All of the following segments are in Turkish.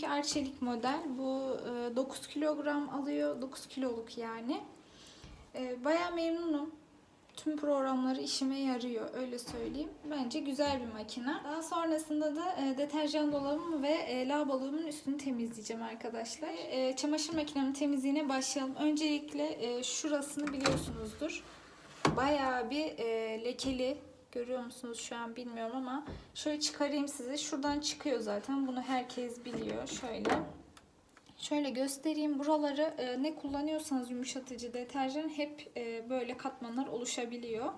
benimki Arçelik model. Bu e, 9 kilogram alıyor. 9 kiloluk yani. E, Baya memnunum. Tüm programları işime yarıyor öyle söyleyeyim. Bence güzel bir makine. Daha sonrasında da e, deterjan dolabımı ve e, lavabolarımın üstünü temizleyeceğim arkadaşlar. E, çamaşır makinemin temizliğine başlayalım. Öncelikle e, şurasını biliyorsunuzdur. Bayağı bir e, lekeli. Görüyor musunuz şu an bilmiyorum ama şöyle çıkarayım size. Şuradan çıkıyor zaten. Bunu herkes biliyor. Şöyle. Şöyle göstereyim. Buraları e, ne kullanıyorsanız yumuşatıcı deterjan hep e, böyle katmanlar oluşabiliyor.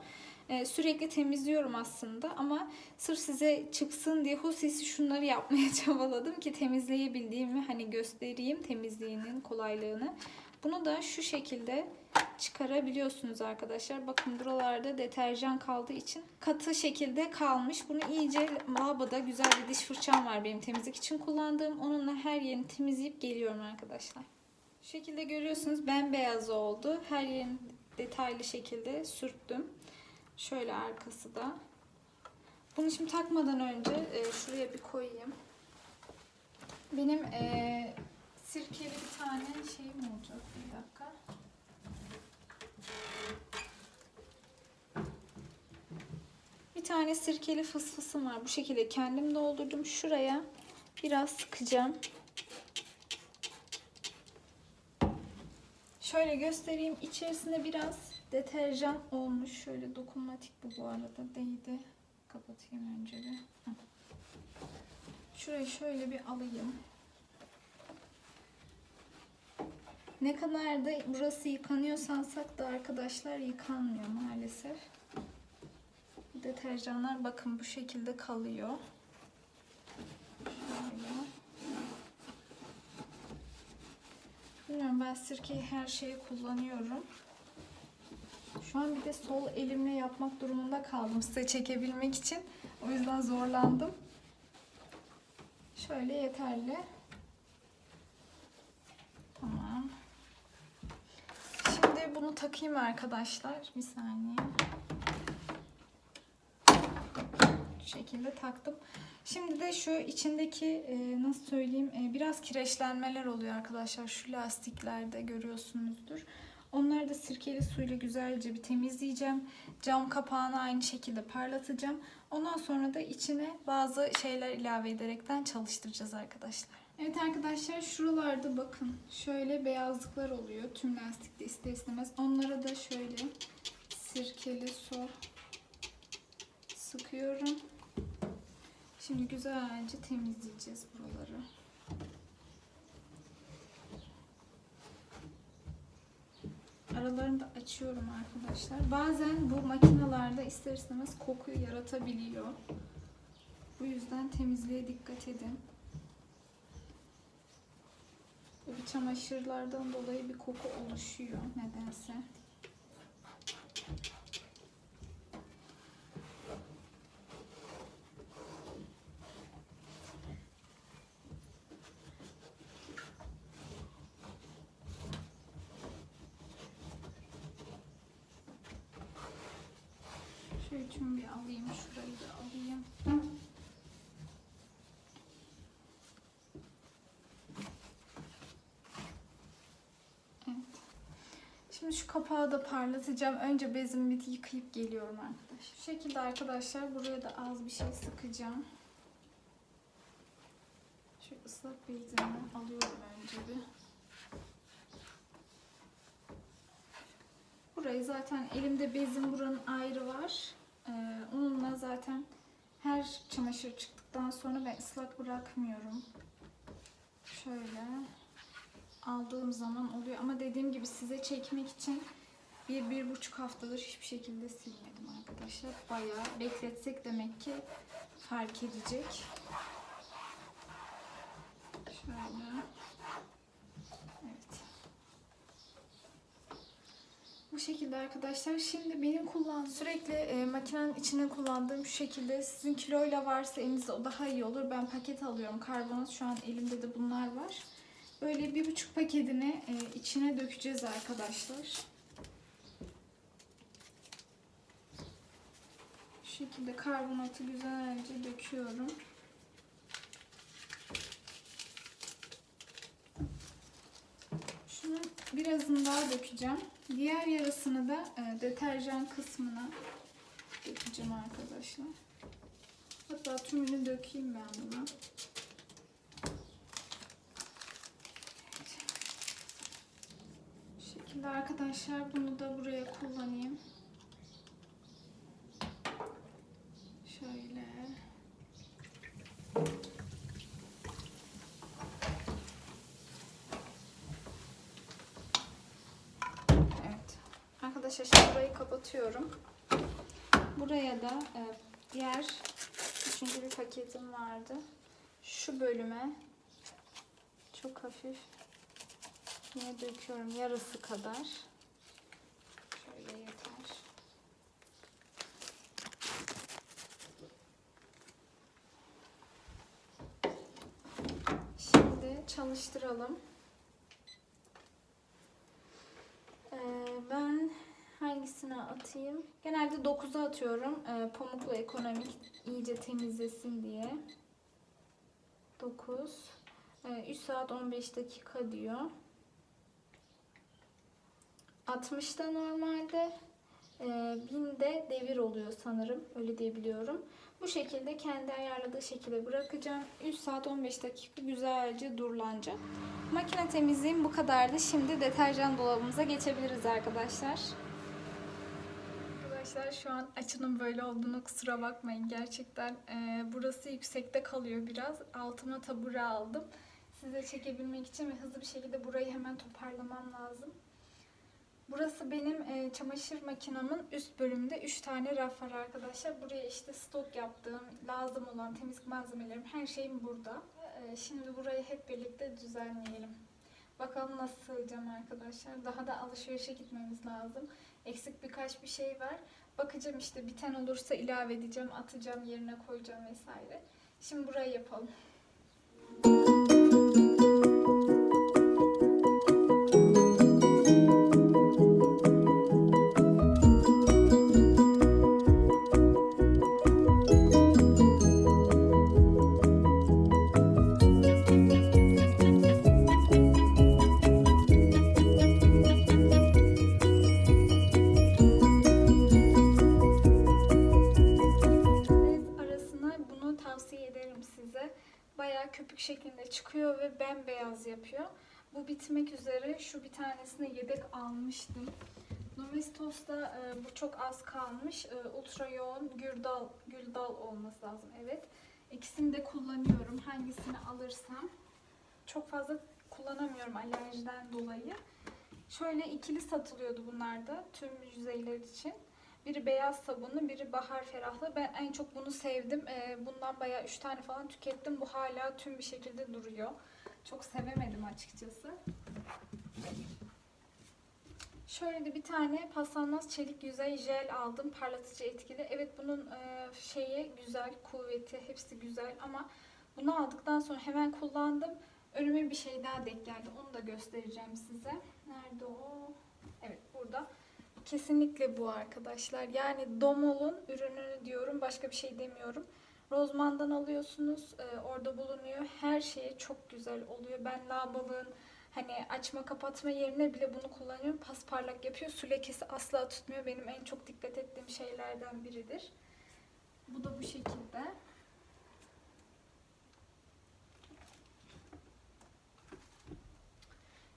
E, sürekli temizliyorum aslında ama sırf size çıksın diye husisi şunları yapmaya çabaladım ki temizleyebildiğimi hani göstereyim temizliğinin kolaylığını. Bunu da şu şekilde çıkarabiliyorsunuz arkadaşlar. Bakın buralarda deterjan kaldığı için katı şekilde kalmış. Bunu iyice lavaboda güzel bir diş fırçam var benim temizlik için kullandığım. Onunla her yerini temizleyip geliyorum arkadaşlar. Şu şekilde görüyorsunuz bembeyaz oldu. Her yerini detaylı şekilde sürttüm. Şöyle arkası da. Bunu şimdi takmadan önce e, şuraya bir koyayım. Benim e, sirkeli bir tane şeyim olacak. Bir dakika. Bir tane sirkeli fısfısım var. Bu şekilde kendim doldurdum. Şuraya biraz sıkacağım. Şöyle göstereyim. İçerisinde biraz deterjan olmuş. Şöyle dokunmatik bu bu arada. Değdi. Kapatayım önce bir. Şurayı şöyle bir alayım. Ne kadar da burası yıkanıyor sansak da arkadaşlar yıkanmıyor maalesef. Deterjanlar bakın bu şekilde kalıyor. Bilmiyorum ben sirkeyi her şeye kullanıyorum. Şu an bir de sol elimle yapmak durumunda kaldım size çekebilmek için. O yüzden zorlandım. Şöyle yeterli. Tamam. Şimdi bunu takayım arkadaşlar. Bir saniye. Şu şekilde taktım. Şimdi de şu içindeki e, nasıl söyleyeyim e, biraz kireçlenmeler oluyor arkadaşlar. Şu lastiklerde görüyorsunuzdur. Onları da sirkeli suyla güzelce bir temizleyeceğim. Cam kapağını aynı şekilde parlatacağım. Ondan sonra da içine bazı şeyler ilave ederekten çalıştıracağız arkadaşlar. Evet arkadaşlar şuralarda bakın şöyle beyazlıklar oluyor. Tüm lastikte ister istemez. Onlara da şöyle sirkeli su sıkıyorum. Şimdi güzelce temizleyeceğiz buraları. Aralarını da açıyorum arkadaşlar. Bazen bu makinalarda ister istemez kokuyu yaratabiliyor. Bu yüzden temizliğe dikkat edin. Bu çamaşırlardan dolayı bir koku oluşuyor nedense. Şöyle tüm bir alayım, şurayı da alayım. Evet. Şimdi şu kapağı da parlatacağım. Önce bezimi bir yıkayıp geliyorum arkadaşlar. Şu şekilde arkadaşlar buraya da az bir şey sıkacağım. Şu ıslak bezimi alıyorum önce bir. Burayı zaten elimde bezim buranın ayrı var. Ee, onunla zaten her çamaşır çıktıktan sonra ben ıslak bırakmıyorum. Şöyle aldığım zaman oluyor. Ama dediğim gibi size çekmek için bir, bir buçuk haftadır hiçbir şekilde silmedim arkadaşlar. Bayağı bekletsek demek ki fark edecek. Şöyle. Evet. Bu şekilde arkadaşlar. Şimdi benim kullandığım sürekli e, makinenin içine kullandığım şu şekilde sizin kiloyla varsa elinizde o daha iyi olur. Ben paket alıyorum. Karbonat şu an elimde de bunlar var. Böyle bir buçuk paketini e, içine dökeceğiz arkadaşlar. Şu şekilde karbonatı güzelce döküyorum. Şunu birazını daha dökeceğim. Diğer yarısını da e, deterjan kısmına dökeceğim arkadaşlar. Hatta tümünü dökeyim ben buna. Şekilde arkadaşlar bunu da buraya kullanayım. Şöyle. Evet. Arkadaşlar şimdi burayı kapatıyorum. Buraya da e, diğer üçüncü bir paketim vardı. Şu bölüme çok hafif yine döküyorum yarısı kadar. Şöyle yeter. Şimdi çalıştıralım. Ee, ben hangisine atayım? Genelde 9'a atıyorum. Ee, pamuklu ekonomik iyice temizlesin diye. 9. Ee, 3 saat 15 dakika diyor. 60'da normalde. Ee, 1000'de devir oluyor sanırım. Öyle diyebiliyorum. Bu şekilde kendi ayarladığı şekilde bırakacağım. 3 saat 15 dakika güzelce durulanacak. Makine temizliğim bu kadardı. Şimdi deterjan dolabımıza geçebiliriz arkadaşlar. Arkadaşlar şu an açının böyle olduğunu kusura bakmayın. Gerçekten e, burası yüksekte kalıyor biraz. Altıma tabure aldım. Size çekebilmek için ve hızlı bir şekilde burayı hemen toparlamam lazım. Burası benim e, çamaşır makinamın üst bölümünde 3 tane raf var arkadaşlar. Buraya işte stok yaptığım, lazım olan temizlik malzemelerim, her şeyim burada. E, şimdi burayı hep birlikte düzenleyelim. Bakalım nasıl sığacağım arkadaşlar. Daha da alışverişe gitmemiz lazım. Eksik birkaç bir şey var. Bakacağım işte biten olursa ilave edeceğim, atacağım, yerine koyacağım vesaire. Şimdi burayı yapalım. Bez Bitmek üzere. Şu bir tanesini yedek almıştım. Domestos'ta e, bu çok az kalmış. E, ultra yoğun gürdal, güldal olması lazım. Evet. İkisini de kullanıyorum. Hangisini alırsam. Çok fazla kullanamıyorum alerjiden dolayı. Şöyle ikili satılıyordu bunlar da tüm yüzeyler için. Biri beyaz sabunlu, biri bahar ferahlı. Ben en çok bunu sevdim. Ee, bundan bayağı 3 tane falan tükettim. Bu hala tüm bir şekilde duruyor. Çok sevemedim açıkçası. Şöyle de bir tane paslanmaz çelik yüzey jel aldım. Parlatıcı etkili. Evet bunun e, şeyi güzel, kuvveti hepsi güzel ama bunu aldıktan sonra hemen kullandım. Önüme bir şey daha denk geldi. Onu da göstereceğim size. Nerede o? Evet burada. Kesinlikle bu arkadaşlar. Yani Domol'un ürününü diyorum. Başka bir şey demiyorum. Rozman'dan alıyorsunuz. e, orada bulunuyor. Her şey çok güzel oluyor. Ben lavabalığın hani açma kapatma yerine bile bunu kullanıyorum. Pasparlak yapıyor. Su lekesi asla tutmuyor. Benim en çok dikkat ettiğim şeylerden biridir. Bu da bu şekilde.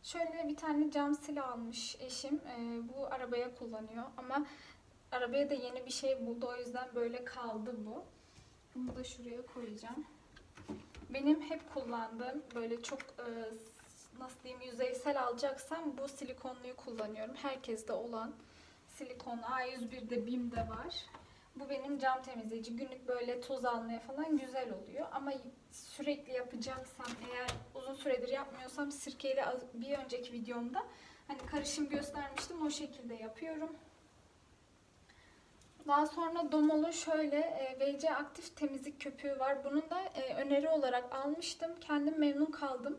Şöyle bir tane cam sil almış eşim. Ee, bu arabaya kullanıyor ama arabaya da yeni bir şey buldu. O yüzden böyle kaldı bu. Bunu da şuraya koyacağım. Benim hep kullandığım böyle çok e, nasıl diyeyim yüzeysel alacaksam bu silikonluyu kullanıyorum. Herkeste olan silikon A101'de BİM'de var. Bu benim cam temizleyici. Günlük böyle toz almaya falan güzel oluyor. Ama sürekli yapacaksam eğer uzun süredir yapmıyorsam sirkeyle bir önceki videomda hani karışım göstermiştim. O şekilde yapıyorum. Daha sonra Domol'un şöyle e, VC aktif temizlik köpüğü var. Bunun da e, öneri olarak almıştım. Kendim memnun kaldım.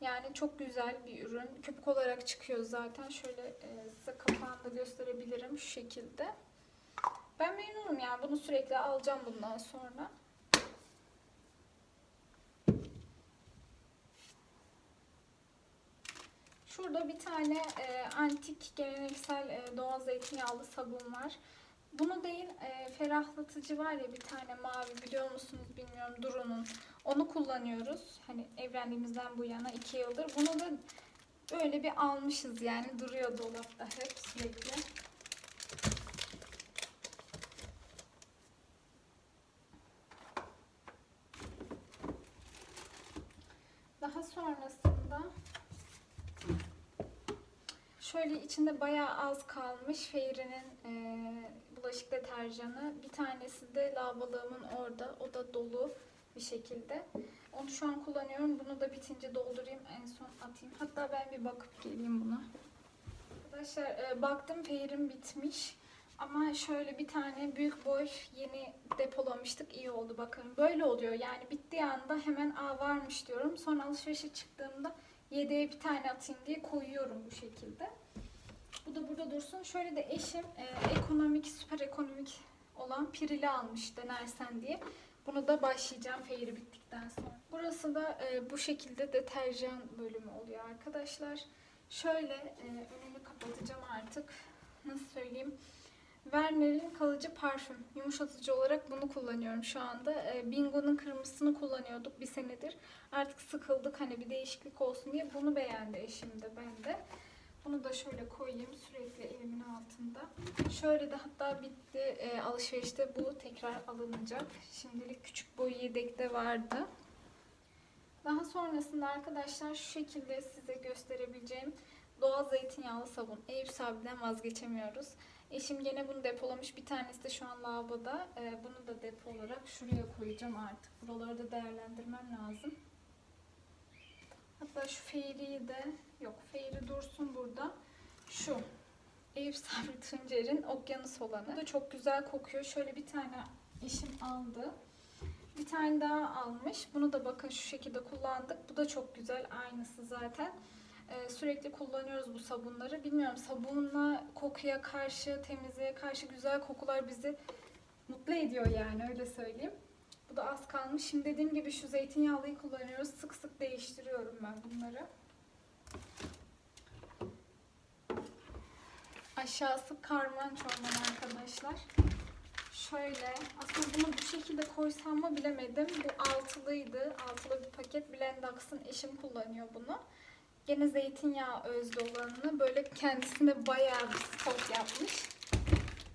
Yani çok güzel bir ürün. Köpük olarak çıkıyor zaten. Şöyle e, size kapağını da gösterebilirim şu şekilde. Ben memnunum yani. Bunu sürekli alacağım bundan sonra. Şurada bir tane e, antik geleneksel e, doğal zeytinyağlı sabun var. Bunu değil e, ferahlatıcı var ya bir tane mavi biliyor musunuz bilmiyorum Duru'nun. Onu kullanıyoruz. Hani evlendiğimizden bu yana iki yıldır. Bunu da böyle bir almışız yani duruyor dolapta hep sürekli. Daha sonrasında şöyle içinde bayağı az kalmış Fairy'nin eee, bulaşık deterjanı. Bir tanesi de lavalığımın orada. O da dolu bir şekilde. Onu şu an kullanıyorum. Bunu da bitince doldurayım. En son atayım. Hatta ben bir bakıp geleyim buna. Arkadaşlar e, baktım Fairy'm bitmiş. Ama şöyle bir tane büyük boy yeni depolamıştık. İyi oldu bakın. Böyle oluyor. Yani bittiği anda hemen aa varmış diyorum. Sonra alışverişe çıktığımda yedeğe bir tane atayım diye koyuyorum bu şekilde. Bu da burada dursun. Şöyle de eşim e, ekonomik, süper ekonomik olan pirili almış denersen diye. Bunu da başlayacağım Fairy bittikten sonra. Burası da e, bu şekilde deterjan bölümü oluyor arkadaşlar. Şöyle e, önünü kapatacağım artık. Nasıl söyleyeyim? Werner'in kalıcı parfüm. Yumuşatıcı olarak bunu kullanıyorum şu anda. E, Bingo'nun kırmızısını kullanıyorduk bir senedir. Artık sıkıldık hani bir değişiklik olsun diye. Bunu beğendi eşim de ben de. Bunu da şöyle koyayım sürekli elimin altında. Şöyle de hatta bitti e, alışverişte bu tekrar alınacak. Şimdilik küçük boy yedekte vardı. Daha sonrasında arkadaşlar şu şekilde size gösterebileceğim doğal zeytinyağlı sabun. Eyüp Sabi'den vazgeçemiyoruz. Eşim gene bunu depolamış. Bir tanesi de şu an lavaboda. Ee, bunu da depo olarak şuraya koyacağım artık. Buraları da değerlendirmem lazım. Hatta şu Fairy'yi de yok Fairy dursun burada. Şu Eyüp Sabri Tuncer'in okyanus olanı. Bu da çok güzel kokuyor. Şöyle bir tane eşim aldı. Bir tane daha almış. Bunu da bakın şu şekilde kullandık. Bu da çok güzel. Aynısı zaten. Ee, sürekli kullanıyoruz bu sabunları. Bilmiyorum sabunla kokuya karşı, temizliğe karşı güzel kokular bizi mutlu ediyor yani öyle söyleyeyim. Bu da az kalmış. Şimdi dediğim gibi şu zeytinyağlıyı kullanıyoruz. Sık sık değiştiriyorum ben bunları. Aşağısı karman çorman arkadaşlar. Şöyle aslında bunu bu şekilde koysam mı bilemedim. Bu altılıydı. Altılı bir paket. Blendax'ın eşim kullanıyor bunu. Gene zeytinyağı özlü olanını böyle kendisine bayağı bir stok yapmış.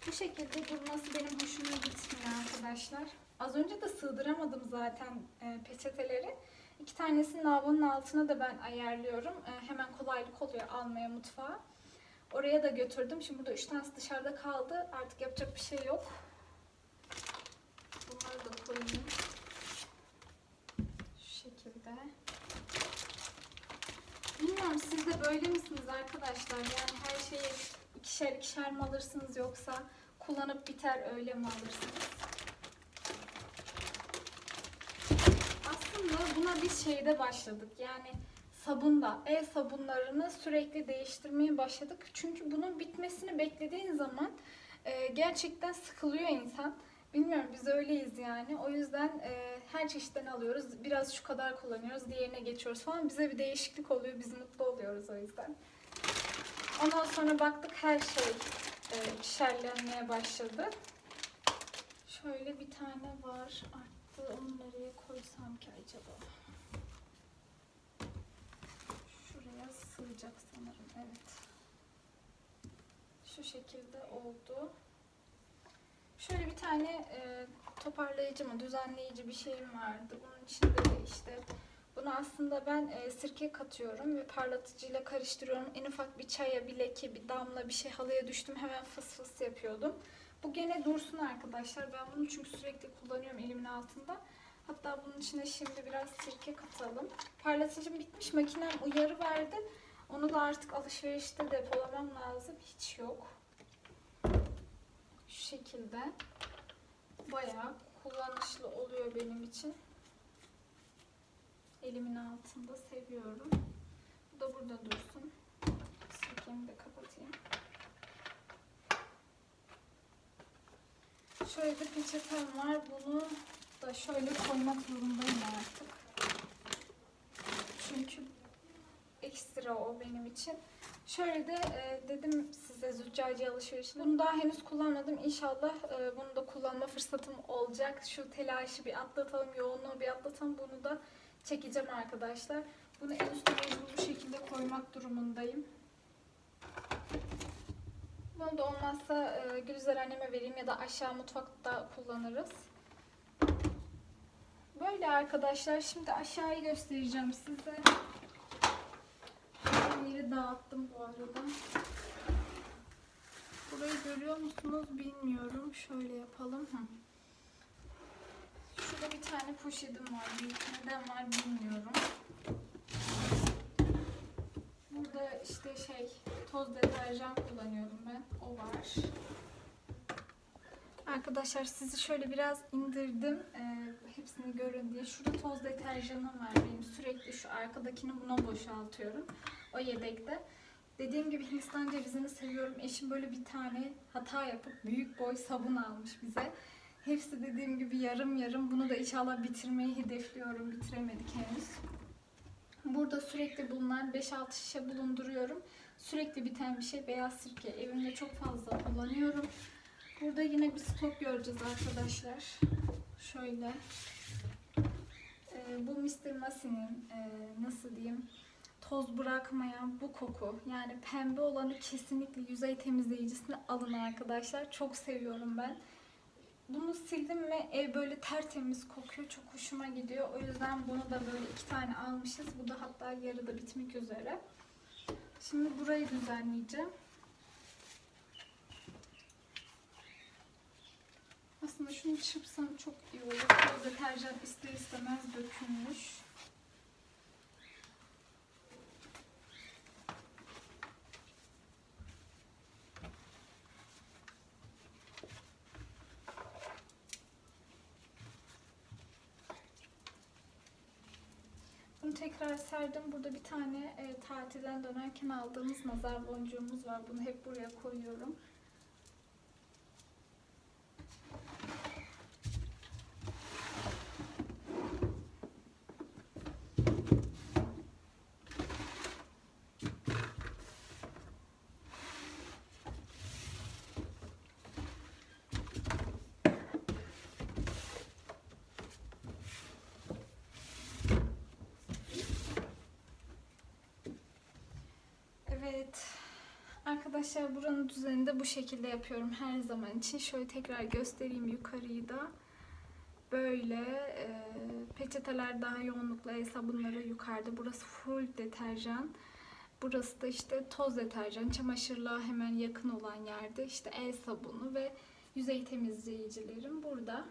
Bu şekilde durması benim hoşuma gitmiyor arkadaşlar. Az önce de sığdıramadım zaten e, peçeteleri. İki tanesini lavabonun altına da ben ayarlıyorum. E, hemen kolaylık oluyor almaya mutfağa. Oraya da götürdüm. Şimdi burada üç tanesi dışarıda kaldı. Artık yapacak bir şey yok. Bunları da koyayım. Şu şekilde. Bilmiyorum siz de böyle misiniz arkadaşlar? Yani her şeyi ikişer ikişer mi alırsınız yoksa kullanıp biter öyle mi alırsınız? Aslında buna biz şeyde başladık. Yani sabunda, el sabunlarını sürekli değiştirmeye başladık. Çünkü bunun bitmesini beklediğin zaman e, gerçekten sıkılıyor insan. Bilmiyorum biz öyleyiz yani. O yüzden e, her çeşitten alıyoruz. Biraz şu kadar kullanıyoruz, diğerine geçiyoruz falan. Bize bir değişiklik oluyor, biz mutlu oluyoruz o yüzden. Ondan sonra baktık her şey e, ikişerlenmeye başladı. Şöyle bir tane var arttı. Onu nereye koysam ki acaba? Şuraya sığacak sanırım. Evet. Şu şekilde oldu. Şöyle bir tane e, toparlayıcı mı, düzenleyici bir şeyim vardı. Bunun içinde de işte bunu aslında ben e, sirke katıyorum ve parlatıcıyla karıştırıyorum. En ufak bir çaya, bir leke, bir damla bir şey halıya düştüm hemen fıs fıs yapıyordum. Bu gene dursun arkadaşlar. Ben bunu çünkü sürekli kullanıyorum elimin altında. Hatta bunun içine şimdi biraz sirke katalım. Parlatıcım bitmiş. Makinem uyarı verdi. Onu da artık alışverişte depolamam lazım. Hiç yok. Şekilde. Bayağı kullanışlı oluyor benim için. Elimin altında seviyorum. Bu da burada dursun. Sirkemi de kapatayım. Şöyle bir peçetem var. Bunu da şöyle koymak zorundayım artık. Çünkü ekstra o benim için. Şöyle de e, dedim size züccaci alışverişinde. Bunu daha henüz kullanmadım. İnşallah e, bunu da kullanma fırsatım olacak. Şu telaşı bir atlatalım, yoğunluğu bir atlatalım. Bunu da çekeceğim arkadaşlar. Bunu en mecbur bu şekilde koymak durumundayım. Bunu da olmazsa e, Gülizar anneme vereyim ya da aşağı mutfakta kullanırız. Böyle arkadaşlar. Şimdi aşağıyı göstereceğim size. Yeri dağıttım bu arada. Burayı görüyor musunuz bilmiyorum. Şöyle yapalım. Şurada bir tane poşetim var. Neden var bilmiyorum. Burada işte şey toz deterjan kullanıyorum ben. O var. Arkadaşlar sizi şöyle biraz indirdim. Ee, hepsini görün diye. Şurada toz deterjanım var benim. Sürekli şu arkadakini buna boşaltıyorum. O yedekte. Dediğim gibi Hindistan cevizini seviyorum. Eşim böyle bir tane hata yapıp büyük boy sabun almış bize. Hepsi dediğim gibi yarım yarım. Bunu da inşallah bitirmeyi hedefliyorum. Bitiremedik henüz. Burada sürekli bulunan 5-6 şişe bulunduruyorum. Sürekli biten bir şey beyaz sirke. Evimde çok fazla kullanıyorum. Burada yine bir stok göreceğiz arkadaşlar. Şöyle. Ee, bu Mr. Massey'nin e, nasıl diyeyim toz bırakmayan bu koku. Yani pembe olanı kesinlikle yüzey temizleyicisini alın arkadaşlar. Çok seviyorum ben. Bunu sildim mi ev böyle tertemiz kokuyor. Çok hoşuma gidiyor. O yüzden bunu da böyle iki tane almışız. Bu da hatta yarıda bitmek üzere. Şimdi burayı düzenleyeceğim. Aslında şunu çırpsam çok iyi olur. O deterjan ister istemez dökülmüş. Bunu tekrar serdim. Burada bir tane e, tatilden dönerken aldığımız nazar boncuğumuz var. Bunu hep buraya koyuyorum. Evet. Arkadaşlar buranın düzenini de bu şekilde yapıyorum her zaman için. Şöyle tekrar göstereyim yukarıyı da. Böyle e, peçeteler daha yoğunlukla el sabunları yukarıda. Burası full deterjan. Burası da işte toz deterjan. Çamaşırlığa hemen yakın olan yerde işte el sabunu ve yüzey temizleyicilerim burada.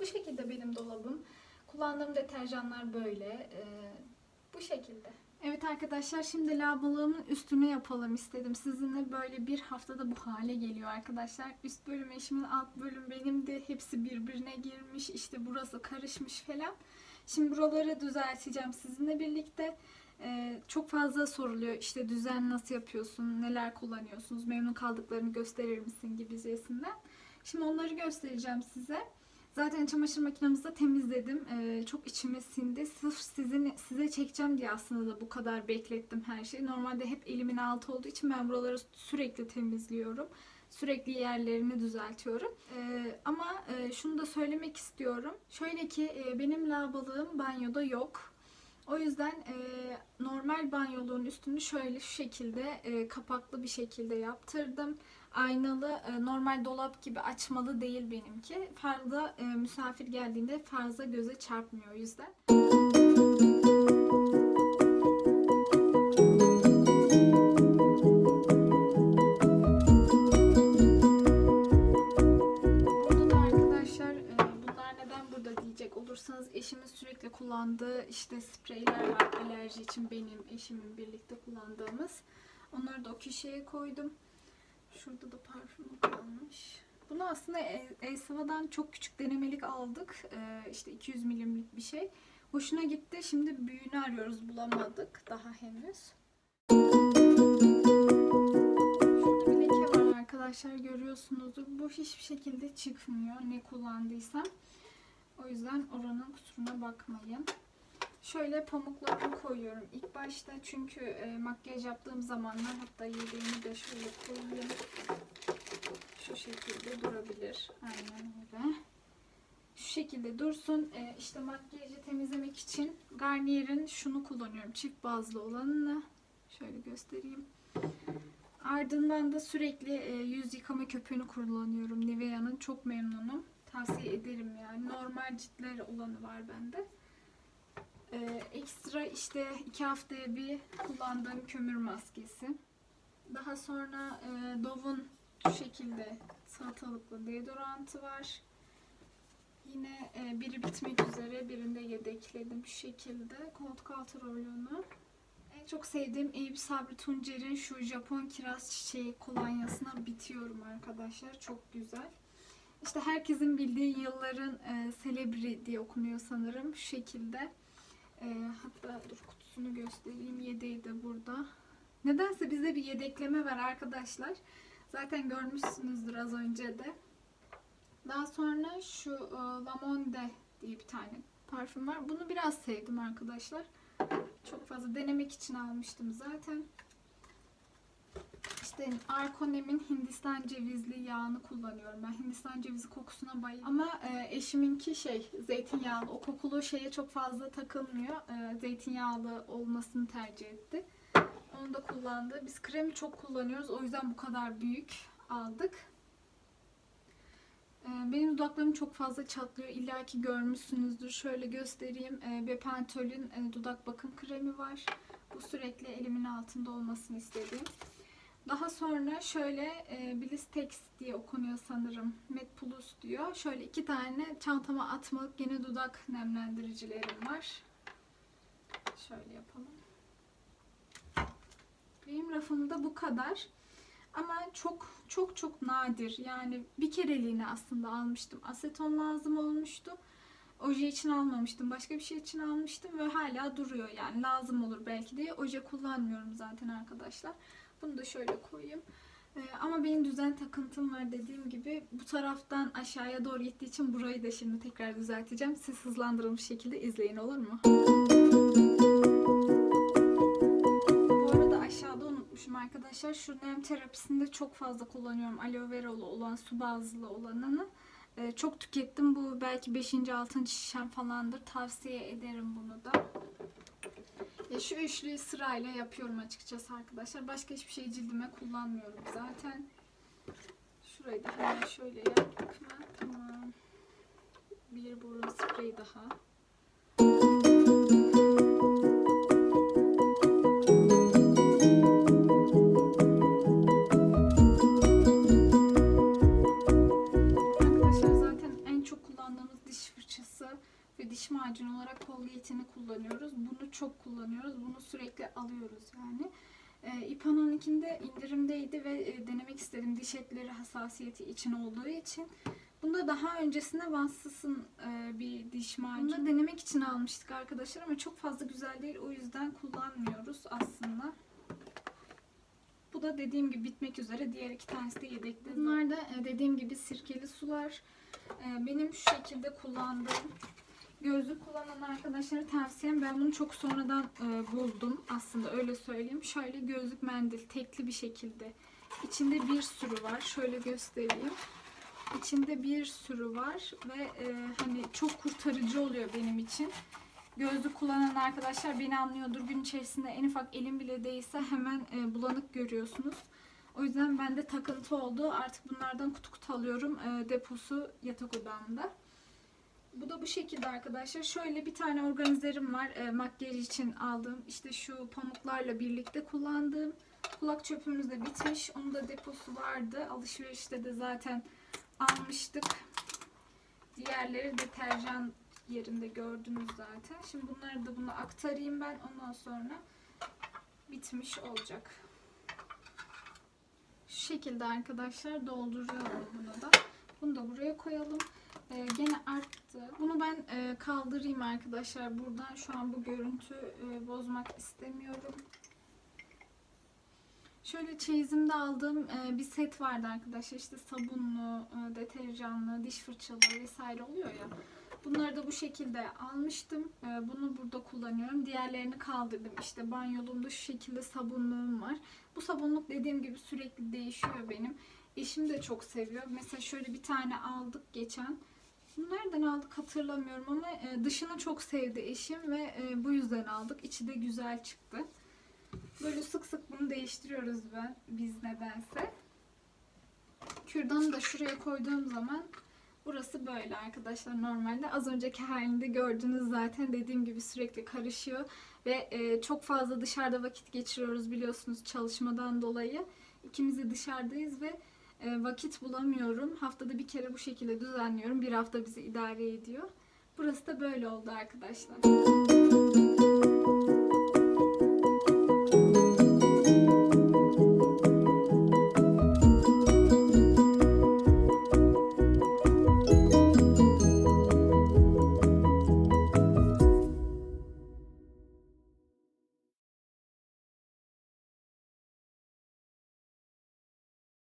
Bu şekilde benim dolabım. Kullandığım deterjanlar böyle. e, bu şekilde. Evet arkadaşlar şimdi lavaboluğumun üstünü yapalım istedim. Sizinle böyle bir haftada bu hale geliyor arkadaşlar. Üst bölüm eşimin alt bölüm benim de hepsi birbirine girmiş. İşte burası karışmış falan. Şimdi buraları düzelteceğim sizinle birlikte. Ee, çok fazla soruluyor işte düzen nasıl yapıyorsun, neler kullanıyorsunuz, memnun kaldıklarını gösterir misin gibicesinden. Şimdi onları göstereceğim size. Zaten çamaşır makinemizde temizledim. Ee, çok içime sindi. Sırf sizin size çekeceğim diye aslında da bu kadar beklettim her şeyi. Normalde hep elimin altı olduğu için ben buraları sürekli temizliyorum. Sürekli yerlerini düzeltiyorum. Ee, ama e, şunu da söylemek istiyorum. Şöyle ki e, benim lavabalığım banyoda yok. O yüzden e, normal banyoluğun üstünü şöyle şu şekilde e, kapaklı bir şekilde yaptırdım. Aynalı, e, normal dolap gibi açmalı değil benimki. Fazla e, misafir geldiğinde fazla göze çarpmıyor o yüzden. E, olursanız eşimin sürekli kullandığı işte spreyler var alerji için benim eşimin birlikte kullandığımız. Onları da o köşeye koydum. Şurada da parfüm kalmış. Bunu aslında El- Elsava'dan çok küçük denemelik aldık. Ee, işte 200 milimlik bir şey. Hoşuna gitti. Şimdi büyüğünü arıyoruz. Bulamadık daha henüz. Şurada bir leke var arkadaşlar. Görüyorsunuzdur. Bu hiçbir şekilde çıkmıyor. Ne kullandıysam. O yüzden oranın kusuruna bakmayın. Şöyle pamuklarını koyuyorum ilk başta çünkü e, makyaj yaptığım zamanlar hatta yedeğini de şöyle koyayım. Şu şekilde durabilir. Aynen öyle. Şu şekilde dursun. E, işte makyajı temizlemek için Garnier'in şunu kullanıyorum. Çift bazlı olanını. Şöyle göstereyim. Ardından da sürekli e, yüz yıkama köpüğünü kullanıyorum. Nivea'nın çok memnunum. Tavsiye ederim yani. Normal ciltler olanı var bende. Ee, ekstra işte iki haftaya bir kullandığım kömür maskesi. Daha sonra e, Dove'un şu şekilde salatalıklı deodorantı var. Yine e, biri bitmek üzere birinde yedekledim şu şekilde. Koltuk altı rolonu. En çok sevdiğim Eyüp Sabri Tuncer'in şu Japon kiraz çiçeği kolonyasına bitiyorum arkadaşlar. Çok güzel. İşte herkesin bildiği yılların e, Celebri diye okunuyor sanırım. Şu şekilde. E, hatta dur kutusunu göstereyim. Yedeği de burada. Nedense bize bir yedekleme var arkadaşlar. Zaten görmüşsünüzdür az önce de. Daha sonra şu e, Lamonde diye bir tane parfüm var. Bunu biraz sevdim arkadaşlar. Çok fazla denemek için almıştım zaten. İşte Arkonem'in Hindistan cevizli yağını kullanıyorum. Ben Hindistan cevizi kokusuna bayılıyorum. Ama e, eşiminki şey zeytinyağlı. O kokulu şeye çok fazla takılmıyor. E, zeytinyağlı olmasını tercih etti. Onu da kullandı. Biz kremi çok kullanıyoruz. O yüzden bu kadar büyük aldık. E, benim dudaklarım çok fazla çatlıyor. İlla ki görmüşsünüzdür. Şöyle göstereyim. E, Bepantol'ün e, dudak bakım kremi var. Bu sürekli elimin altında olmasını istediğim. Daha sonra şöyle e, Blistex diye okunuyor sanırım. Met Plus diyor. Şöyle iki tane çantama atmalık yeni dudak nemlendiricilerim var. Şöyle yapalım. Benim rafımda bu kadar. Ama çok çok çok nadir. Yani bir kereliğine aslında almıştım. Aseton lazım olmuştu. Oje için almamıştım. Başka bir şey için almıştım ve hala duruyor. Yani lazım olur belki diye. Oje kullanmıyorum zaten arkadaşlar. Bunu da şöyle koyayım. Ee, ama benim düzen takıntım var dediğim gibi. Bu taraftan aşağıya doğru gittiği için burayı da şimdi tekrar düzelteceğim. Siz hızlandırılmış şekilde izleyin olur mu? Bu arada aşağıda unutmuşum arkadaşlar. Şu nem terapisinde çok fazla kullanıyorum. Aloe veralı olan, su bazlı olanını. Ee, çok tükettim. Bu belki 5. 6. şişem falandır. Tavsiye ederim bunu da. Ya şu üçlüyü sırayla yapıyorum açıkçası arkadaşlar. Başka hiçbir şey cildime kullanmıyorum zaten. Şurayı da hemen şöyle yaptık mı? Tamam. Bir burun spreyi daha. Ve diş macunu olarak Colgate'ini kullanıyoruz. Bunu çok kullanıyoruz. Bunu sürekli alıyoruz yani. E, İpano'nunkinde indirimdeydi ve e, denemek istedim diş etleri hassasiyeti için olduğu için. Bunda daha öncesinde Vansıs'ın e, bir diş macunu. Bunu denemek için almıştık arkadaşlar ama çok fazla güzel değil. O yüzden kullanmıyoruz aslında. Bu da dediğim gibi bitmek üzere. Diğer iki tanesi de yedekte. Bunlar da e, dediğim gibi sirkeli sular. E, Benim şu şekilde kullandığım gözlük kullanan arkadaşlara tavsiyem ben bunu çok sonradan e, buldum aslında öyle söyleyeyim. Şöyle gözlük mendil tekli bir şekilde. İçinde bir sürü var. Şöyle göstereyim. İçinde bir sürü var ve e, hani çok kurtarıcı oluyor benim için. Gözlük kullanan arkadaşlar beni anlıyordur. Gün içerisinde en ufak elim bile değse hemen e, bulanık görüyorsunuz. O yüzden bende takıntı oldu. Artık bunlardan kutu kutu alıyorum. E, deposu yatak odamda. Bu da bu şekilde arkadaşlar. Şöyle bir tane organizerim var. E, makyaj için aldığım. İşte şu pamuklarla birlikte kullandığım. Kulak çöpümüz de bitmiş. Onun da deposu vardı. Alışverişte de zaten almıştık. Diğerleri deterjan yerinde gördünüz zaten. Şimdi bunları da bunu aktarayım ben. Ondan sonra bitmiş olacak. Şu şekilde arkadaşlar dolduruyorum bunu da. Bunu da buraya koyalım. Ee, gene arttı. Bunu ben e, kaldırayım arkadaşlar buradan. Şu an bu görüntü e, bozmak istemiyorum. Şöyle çeyizimde aldığım e, bir set vardı arkadaşlar. İşte sabunlu, e, deterjanlı, diş fırçaları vesaire oluyor ya. Bunları da bu şekilde almıştım. Ee, Bunu burada kullanıyorum. Diğerlerini kaldırdım. İşte banyolumda şu şekilde sabunluğum var. Bu sabunluk dediğim gibi sürekli değişiyor benim. Eşim de çok seviyor. Mesela şöyle bir tane aldık geçen. Nereden aldık hatırlamıyorum ama e, dışını çok sevdi eşim ve e, bu yüzden aldık. İçi de güzel çıktı. Böyle sık sık bunu değiştiriyoruz ben biz nedense. Kürdanı da şuraya koyduğum zaman burası böyle arkadaşlar normalde. Az önceki halinde gördünüz zaten dediğim gibi sürekli karışıyor ve e, çok fazla dışarıda vakit geçiriyoruz biliyorsunuz çalışmadan dolayı. İkimiz de dışarıdayız ve vakit bulamıyorum. Haftada bir kere bu şekilde düzenliyorum. Bir hafta bizi idare ediyor. Burası da böyle oldu arkadaşlar.